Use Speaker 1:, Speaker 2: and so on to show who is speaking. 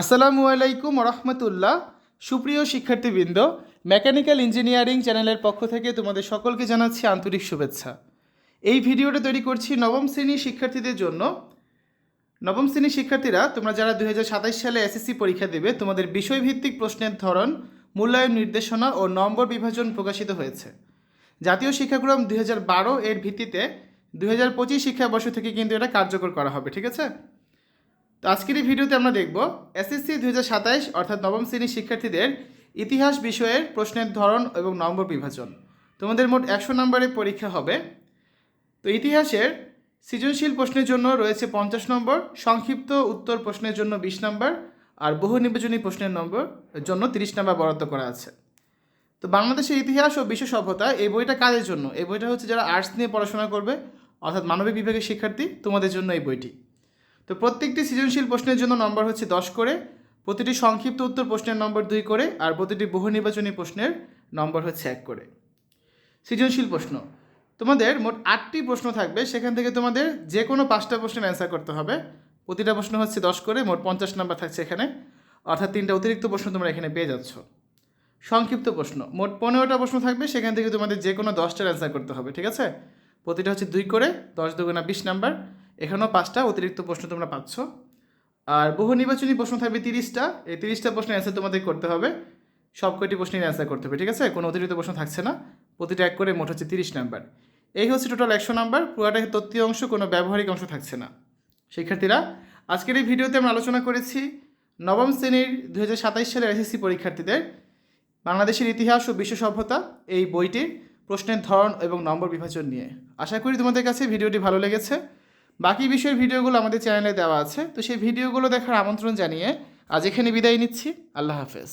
Speaker 1: আসসালামু আলাইকুম রহমতুল্লাহ সুপ্রিয় শিক্ষার্থীবৃন্দ, মেকানিক্যাল ইঞ্জিনিয়ারিং চ্যানেলের পক্ষ থেকে তোমাদের সকলকে জানাচ্ছি আন্তরিক শুভেচ্ছা। এই ভিডিওটা তৈরি করছি নবম শ্রেণির শিক্ষার্থীদের জন্য। নবম শ্রেণির শিক্ষার্থীরা, তোমরা যারা দুই সালে এসএসসি পরীক্ষা দেবে, তোমাদের বিষয়ভিত্তিক প্রশ্নের ধরন, মূল্যায়ন নির্দেশনা ও নম্বর বিভাজন প্রকাশিত হয়েছে। জাতীয় শিক্ষাক্রম দুই হাজার বারো এর ভিত্তিতে দুই হাজার পঁচিশ শিক্ষাবর্ষ থেকে কিন্তু এটা কার্যকর করা হবে, ঠিক আছে? তো আজকের এই ভিডিওতে আমরা দেখব এসএসসি দুই অর্থাৎ নবম শ্রেণির শিক্ষার্থীদের ইতিহাস বিষয়ের প্রশ্নের ধরন এবং নম্বর বিভাজন। তোমাদের মোট একশো নম্বরের পরীক্ষা হবে। তো ইতিহাসের সৃজনশীল প্রশ্নের জন্য রয়েছে পঞ্চাশ নম্বর, সংক্ষিপ্ত উত্তর প্রশ্নের জন্য বিশ নম্বর, আর বহু নির্বাচনী প্রশ্নের নম্বর জন্য তিরিশ নম্বর বরাদ্দ করা আছে। তো বাংলাদেশের ইতিহাস ও বিশ্ব সভ্যতা এই বইটা কাদের জন্য? এই বইটা হচ্ছে যারা আর্টস নিয়ে পড়াশোনা করবে, অর্থাৎ মানবিক বিভাগের শিক্ষার্থী, তোমাদের জন্য এই বইটি। তো প্রত্যেকটি সৃজনশীল প্রশ্নের জন্য নম্বর হচ্ছে দশ করে, প্রতিটি সংক্ষিপ্ত উত্তর প্রশ্নের নম্বর দুই করে, আর প্রতিটি বহু নির্বাচনী প্রশ্নের নম্বর হচ্ছে এক করে। সৃজনশীল প্রশ্ন। তোমাদের মোট আটটি প্রশ্ন থাকবে, সেখান থেকে তোমাদের যে কোনো পাঁচটা প্রশ্নের অ্যান্সার করতে হবে। প্রতিটা প্রশ্ন হচ্ছে দশ করে, মোট পঞ্চাশ নাম্বার থাকছে এখানে। অর্থাৎ তিনটা অতিরিক্ত প্রশ্ন তোমরা এখানে পেয়ে যাচ্ছ। সংক্ষিপ্ত প্রশ্ন। মোট পনেরোটা প্রশ্ন থাকবে, সেখান থেকে তোমাদের যে কোনো দশটার অ্যান্সার করতে হবে, ঠিক আছে? প্রতিটা হচ্ছে দুই করে, দশ দুগুণা বিশ নাম্বার এখানেও পাঁচটা অতিরিক্ত প্রশ্ন তোমরা পাচ্ছ। আর বহু নির্বাচনী প্রশ্ন থাকবে তিরিশটা। এই তিরিশটা প্রশ্নের অ্যান্সার তোমাদের করতে হবে। সব কয়টি প্রশ্নের অ্যান্সার করতে হবে, ঠিক আছে? কোনো অতিরিক্ত প্রশ্ন থাকছে না। প্রতিটা এক করে মোট হচ্ছে তিরিশ নাম্বার। এই হচ্ছে টোটাল একশো নাম্বার। পুরোটা তথ্যীয় অংশ, কোনো ব্যবহারিক অংশ থাকছে না। শিক্ষার্থীরা, আজকের এই ভিডিওতে আমরা আলোচনা করেছি নবম শ্রেণির দু হাজার সাতাইশ সালের এসএসসি পরীক্ষার্থীদের বাংলাদেশের ইতিহাস ও বিশ্ব সভ্যতা, এই বইটির প্রশ্নের ধরন এবং নম্বর বিভাজন নিয়ে। আশা করি তোমাদের কাছে ভিডিওটি ভালো লেগেছে। বাকি বিষয়ের ভিডিওগুলো আমাদের চ্যানেলে দেওয়া আছে। তো সেই ভিডিওগুলো দেখার আমন্ত্রণ জানিয়ে আজ এখানে বিদায় নিচ্ছি। আল্লাহ হাফেজ।